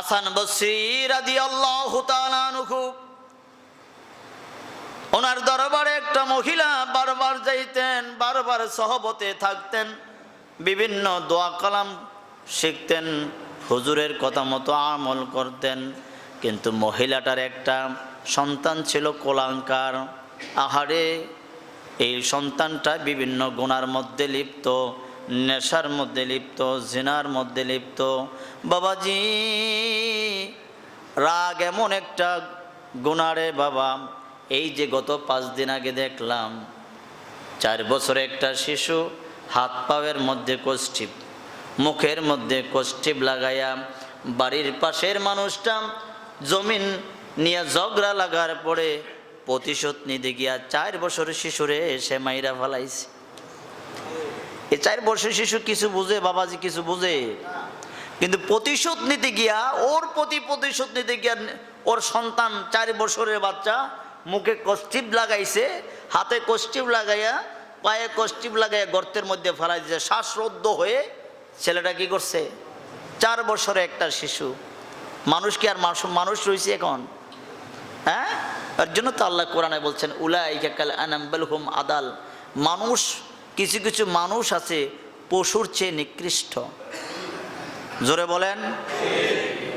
হাসান বসরি ওনার দরবারে একটা মহিলা বারবার যাইতেন, বারবার সহবতে থাকতেন, বিভিন্ন দোয়া কালাম শিখতেন, হুজুরের কথা মতো আমল করতেন। কিন্তু মহিলাটার একটা সন্তান ছিল কোলাঙ্কার। আহারে, এই সন্তানটা বিভিন্ন গুণার মধ্যে লিপ্ত। নেশার মধ্যে লিপ্ত, জিনার মধ্যে লিপ্ত। বাবাজি, রাগ এমন একটা গুণারে বাবা। এই যে গত পাঁচ দিন আগে দেখলাম, চার বছরে একটা শিশু হাত পায়ের মধ্যে কষ্টিপ মুখের মধ্যে কষ্টিপ লাগাইয়া বাড়ির পাশের মানুষটা জমিন নিয়ে ঝগড়া লাগার পরে প্রতিশোধ নিতে গিয়া চার বছরের শিশুরে সে মাইরা ফেলাইছে। এ চার বছরের শিশু কিছু বুঝে, বাবাজি কিছু বুঝে। কিন্তু প্রতিশোধ নিতে গিয়া, ওর প্রতি প্রতিশোধ নিতে গিয়া ওর সন্তান চার বছরের বাচ্চা মুখে কষ্টিপ লাগাইছে, হাতে কষ্টিপ লাগাইয়া, পায়ে কষ্টিপ লাগাইয়া গর্তের মধ্যে ফেলাই দিয়েছে শ্বাসরুদ্ধ হয়ে ছেলেটা কি করছে? চার বছরে একটা শিশু। মানুষ কি আর মানুষ রয়েছে এখন? হ্যাঁ? তার জন্য তো আল্লাহ কোরআনে বলছেন, উলাইকা কাল হুম আদাল। মানুষ কিছু কিছু মানুষ আছে পশুর চেয়ে নিকৃষ্ট। জোরে বলেন,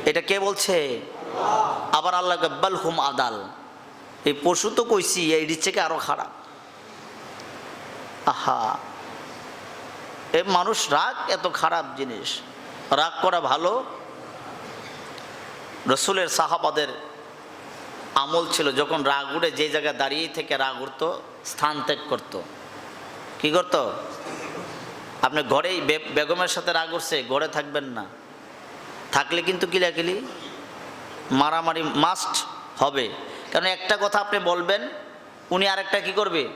এটা কে বলছে? আবার আল্লাহ গব্বাল হুম আদাল। এই পশু তো কইছি, এই থেকে আরও খারাপ। আহা, এ মানুষ রাগ এত খারাপ জিনিস। রাগ করা ভালো? রসুলের সাহাবাদের আমল ছিল যখন রাগ উঠে, যে জায়গায় দাঁড়িয়ে থেকে রাগ উঠতো, স্থান ত্যাগ করতো। কি করতো? আপনি ঘরেই বেগমের সাথে রাগ উঠছে ঘরে থাকবেন না। থাকলে কিন্তু কিলাকিলি মারামারি মাস্ট হবে। কারণ একটা কথা আপনি বলবেন, উনি আরেকটা কি করবে?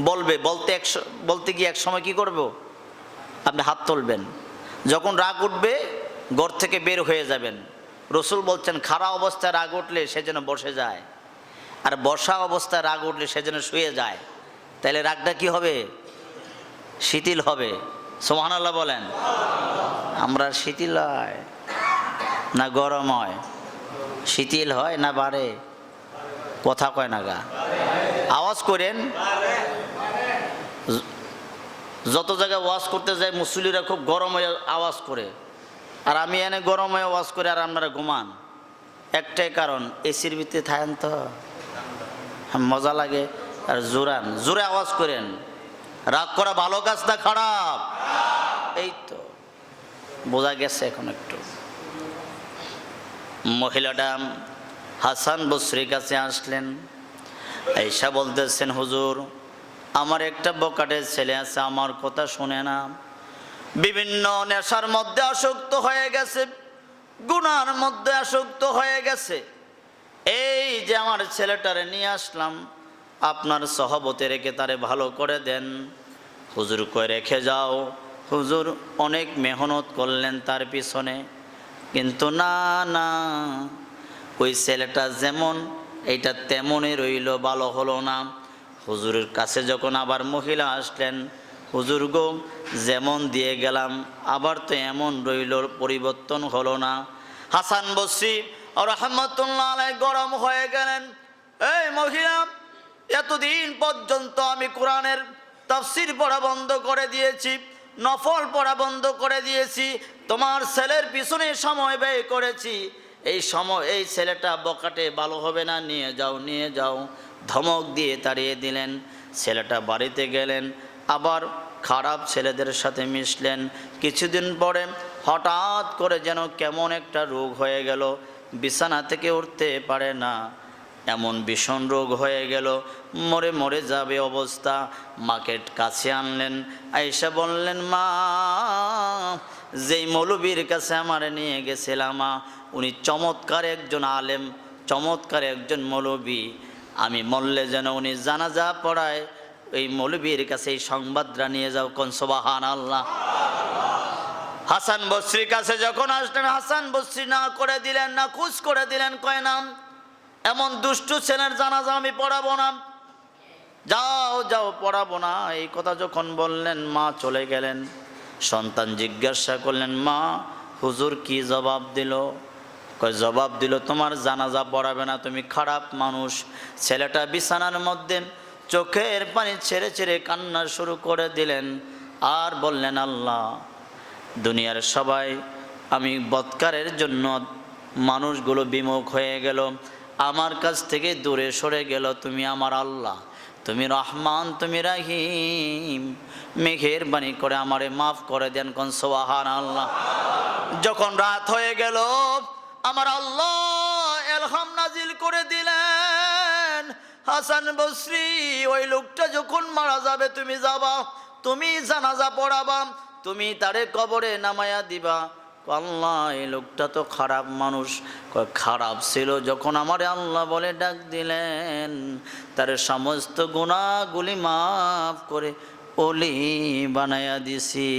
বলবে, বলতে এক বলতে গিয়ে এক সময় কি করব? আপনি হাত তুলবেন। যখন রাগ উঠবে, ঘর থেকে বের হয়ে যাবেন। রসুল বলছেন খারাপ অবস্থায় রাগ উঠলে সে যেন বসে যায়। আর বসা অবস্থায় রাগ উঠলে সে যেন শুয়ে যায়। তাহলে রাগটা কি হবে? শিথিল হবে। সোহান আল্লাহ বলেন। আমরা শিথিল হয় না গরম হয়? শিথিল হয় না বাড়ে? কথা কয় না গা। আওয়াজ করেন। যত জায়গায় ওয়াজ করতে যায় মুসলিরা খুব গরম হয়ে আওয়াজ করে। আর আমি এনে গরম হয়ে ওয়াজ করে আর আপনারা ঘুমান। একটাই কারণ, এসির ভিতরে থাকেন তো। মজা লাগে। আর জোরান, জোরে আওয়াজ করেন, রাগ করা ভালো কাজ না খারাপ? এই তো, বোঝা গেছে এখন একটু। মহিলাটা হাসান বসরির কাছে আসলেন এইসা বলতেছেন, হুজুর, আমার একটা বকাটের ছেলে আছে, আমার কথা শুনে না। বিভিন্ন নেশার মধ্যে আসক্ত হয়ে গেছে, গুনার মধ্যে আসক্ত হয়ে গেছে। এই যে আমার ছেলেটারে নিয়ে আসলাম আপনার সহবতে রেখে তারে ভালো করে দেন। হুজুর কয়ে রেখে যাও। হুজুর অনেক মেহনত করলেন তার পিছনে। কিন্তু না না, ওই ছেলেটা যেমন, এইটা তেমনই রইল, ভালো হলো না। হুজুরের কাছে যখন আবার মহিলা আসলেন, হুজুর গো, যেমন দিয়ে গেলাম, আবার তো এমন রইল, পরিবর্তন হলো না। হাসান বসি রহমতুল্লাহ আলাই গরম হয়ে গেলেন। এই মহিলা এতদিন পর্যন্ত আমি কোরআনের তাফসির পড়া বন্ধ করে দিয়েছি, নফল পড়া বন্ধ করে দিয়েছি, তোমার ছেলের পিছনে সময় ব্যয় করেছি। এই সময়, এই ছেলেটা বকাটে ভালো হবে না, নিয়ে যাও নিয়ে যাও। ধমক দিয়ে তাড়িয়ে দিলেন, ছেলেটা বাড়িতে গেলেন, আবার খারাপ ছেলেদের সাথে মিশলেন। কিছুদিন পরে হঠাৎ করে যেন কেমন একটা রোগ হয়ে গেল, বিছানা থেকে উঠতে পারে না। এমন ভীষণ রোগ হয়ে গেল। মরে মরে যাবে অবস্থা। মাকে কাছে আনলেন। আইসা বললেন, মা, যেই মৌলবীর কাছে আমার নিয়ে গেছিলাম উনি চমৎকার একজন আলেম, চমৎকার একজন মৌলবী। আমি মরলে যেন উনি জানাজা পড়ায় এই মৌলবীর কাছে এই সংবাদটা নিয়ে যাও কনসবাহান আল্লাহ হাসান বস্রির কাছে যখন আসলেন, হাসান বস্রি না করে দিলেন, না খুশ করে দিলেন, কয় নাম? এমন দুষ্টু ছেলের জানাজা আমি পড়াবো না। যাও যাও, পড়াবো না। এই কথা যখন বললেন, মা চলে গেলেন। সন্তান জিজ্ঞাসা করলেন, মা, হুজুর কি জবাব দিল? জবাব দিল, তোমার জানাজা পড়াবে না, তুমি খারাপ মানুষ। ছেলেটা বিছানার মধ্যে চোখের পানি ছেড়ে ছেড়ে কান্না শুরু করে দিলেন আর বললেন, আল্লাহ, দুনিয়ার সবাই আমি বৎকারের জন্য মানুষগুলো বিমুখ হয়ে গেল। আমার কাছ থেকে দূরে সরে গেল তুমি আমার আল্লাহ। তুমি রহমান, তুমি রাহিম। মেঘের বাণী করে আমারে মাফ করে দেন কোন সোহান আল্লাহ যখন রাত হয়ে গেল, আমার আল্লাহ এলহাম নাজিল করে দিলেন। হাসান বসরি, ওই লোকটা যখন মারা যাবে, তুমি যাবা, তুমি জানাজা পড়াবা, তুমি তারে কবরে নামায়া দিবা। আল্লাহ, এই লোকটা তো খারাপ মানুষ। খারাপ ছিল যখন আমার আল্লাহ বলে ডাক দিলেন। তার সমস্ত গুণাগুলি মাফ করে অলি বানায়া দিছি।